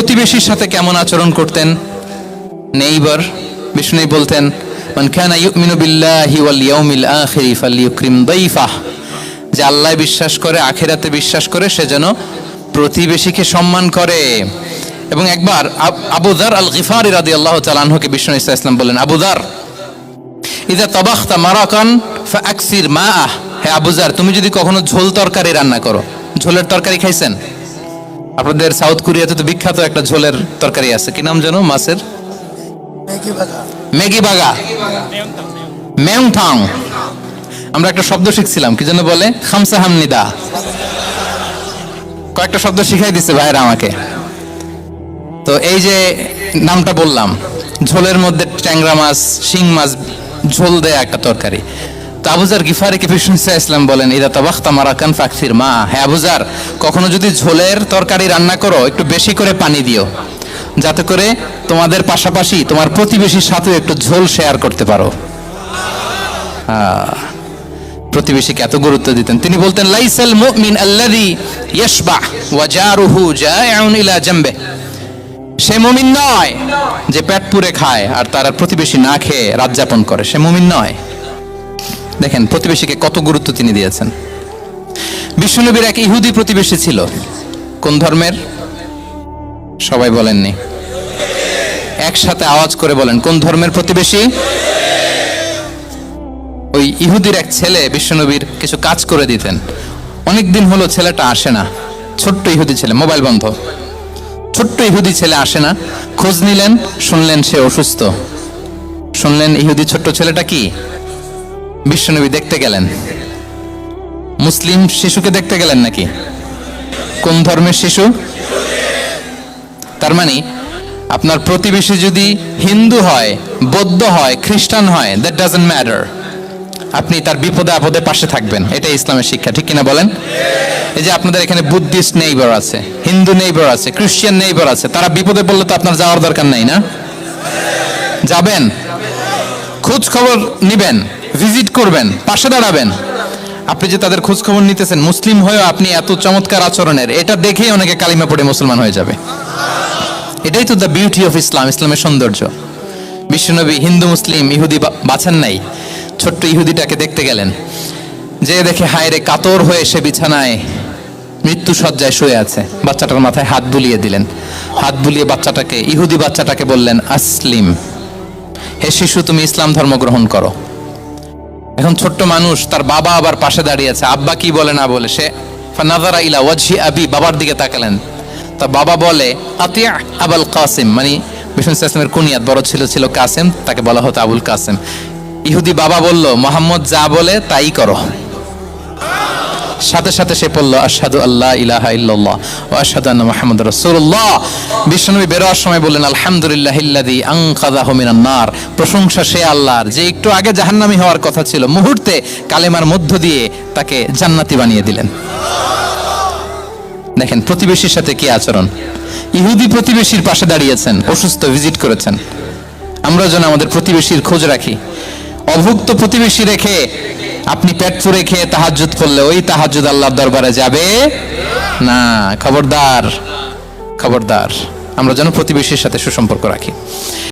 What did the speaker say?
প্রতিবেশীর সাথে কেমন আচরণ করতেন? নেইবার বিষ্ণু বলতেন, মান কানা ইউমিনু বিল্লাহি ওয়াল ইয়াউমিল আখিরি ফালইউকরিম দাইফাহ যে আল্লাহ বিশ্বাস করে, আখিরাতে বিশ্বাস করে, সে যেন প্রতিবেশীকে সম্মান করে। এবং একবার আব- আবু দার আল গিফারি রাদিয়াল্লাহু তাআলা আনহুকে বিষ্ণু ইসলাম বললেন, আবু দার ইদা তবাখতা মারাকান ফাকসির মা আহ হে আবুজার তুমি যদি কখনো ঝোল তরকারি রান্না করো, ঝোলের তরকারি খাইছেন? আপনাদের সাউথ কোরিয়াতে তো বিখ্যাত একটা ঝোলের তরকারি আছে। কি নাম জানো মাছের? ম্যাগি বাগা মেয়ংথাং আমরা একটা শব্দ শিখছিলাম কি যেন বলে? খামসা হামনিদা কয়েকটা শব্দ শিখাই দিছে ভাইরা আমাকে। তো এই যে নামটা বললাম ঝোলের মধ্যে ট্যাংরা মাছ শিং মাছ ঝোল দেয়া একটা তরকারি। তো আবুজার গিফারি কে বিষ্ণু ইসা ইসলাম বলেন, ইদা তাবাখতা মারাকান ফাকসির মা। হ্যাঁ আবুজার কখনো যদি ঝোলের তরকারি রান্না করো, একটু বেশি করে পানি দিও, যাতে করে তোমাদের পাশাপাশি তোমার প্রতিবেশীর সাথেও একটু ঝোল শেয়ার করতে পারো। প্রতিবেশীকে এত গুরুত্ব দিতেন। তিনি বলতেন, লাইসাল মুমিন আল্লাযী ইয়াশবা ওয়া জারুহু জায়উন ইলা জামবে সে মুমিন নয় যে পেট পুরে খায় আর তার প্রতিবেশী না খেয়ে রাত যাপন করে। সে মুমিন নয়। দেখেন, প্রতিবেশীকে কত গুরুত্ব তিনি দিয়েছেন। বিশ্বনবীর এক ইহুদি প্রতিবেশী ছিল। কোন ধর্মের? সবাই বলেননি। একসাথে আওয়াজ করে বলেন, কোন ধর্মের প্রতিবেশী? ওই ইহুদির এক ছেলে বিশ্বনবীর কিছু কাজ করে দিতেন। অনেক দিন হলো ছেলেটা আসে না। ছোট্ট ইহুদি ছেলে, মোবাইল বন্ধ। ছোট্ট ইহুদি ছেলে আসে না। খোঁজ নিলেন, শুনলেন সে অসুস্থ। শুনলেন ইহুদি ছোট্ট ছেলেটা কি? বিশ্বনবী দেখতে গেলেন। মুসলিম শিশুকে দেখতে গেলেন নাকি? কোন ধর্মের শিশু? তার মানে আপনার প্রতিবেশী যদি হিন্দু হয়, বৌদ্ধ হয়, খ্রিস্টান হয় দ্যাট ডাজেন্ট ম্যাটার আপনি তার বিপদে আপদে পাশে থাকবেন। এটাই ইসলামের শিক্ষা, ঠিক কিনা বলেন? এই যে আপনাদের এখানে বুদ্ধিস্ট নেইবার আছে, হিন্দু নেইবার আছে, খ্রিস্টান নেইবার আছে, তারা বিপদে পড়লে তো আপনার যাওয়ার দরকার নাই না? যাবেন? খোঁজ খবর নিবেন? ভিজিট করবেন, পাশে দাঁড়াবেন। আপনি যে তাদের খোঁজ খবর নিতেছেন, মুসলিম হয়েও আপনি এত চমৎকার আচরণের, এটা দেখেই অনেকে কালিমা পড়ে মুসলমান হয়ে যাবে। এটাই তো দ্য বিউটি অফ ইসলাম ইসলামের সৌন্দর্য। বিশ্বনবী হিন্দু, মুসলিম, ইহুদি বাছেন নাই। ছোট্ট ইহুদিটাকে দেখতে গেলেন। যে দেখে, হায় রে, কাতর হয়ে সে বিছানায় মৃত্যু সজ্জায় শুয়ে আছে। বাচ্চাটার মাথায় হাত বুলিয়ে দিলেন। হাত বুলিয়ে বাচ্চাটাকে, ইহুদি বাচ্চাটাকে বললেন, আসলিম, হে শিশু, তুমি ইসলাম ধর্ম গ্রহণ করো। এখন ছোট্ট মানুষ, তার বাবা আবার পাশে দাঁড়িয়ে আছে। আব্বা কি বলে না বলে, সে নাজারা ইলা ওয়াজহি আবি, বাবার দিকে তাকালেন। তা বাবা বলে, আতিয়া আবুল কাসিম। মানে বিষ্ণু ইসলামের কুনিয়াত, বড় ছিল ছিল কাসিম, তাকে বলা হতো আবুল কাসিম। ইহুদি বাবা বলল, মোহাম্মদ যা বলে তাই করো। সাথে সাথে সে পড়ল, আশহাদু আল্লাহ ইলাহা ইল্লাল্লাহ ও আশহাদু আন্না মুহাম্মাদ রাসূলুল্লাহ। বিশ্বনবী বেরোয়ার সময় বললেন, আলহামদুলিল্লাহ ইল্লাযী আনকাযাহু মিনান নার। প্রশংসা সে আল্লাহর যে একটু আগে জাহান্নামী হওয়ার কথা ছিল, মুহূর্তে কালেমার মধ্য দিয়ে তাকে জান্নাতি বানিয়ে দিলেন। দেখেন, প্রতিবেশীর সাথে কি আচরণ? ইহুদি প্রতিবেশীর পাশে দাঁড়িয়েছেন, অসুস্থ ভিজিট করেছেন। আমরা যেন আমাদের প্রতিবেশীর খোঁজ রাখি। অভুক্ত প্রতিবেশী রেখে আপনি পেট পুরে খেয়ে তাহাজুদ করলে ওই তাহাজুদ আল্লাহর দরবারে যাবে? না, খবরদার খবরদার। আমরা যেন প্রতিবেশীর সাথে সুসম্পর্ক রাখি।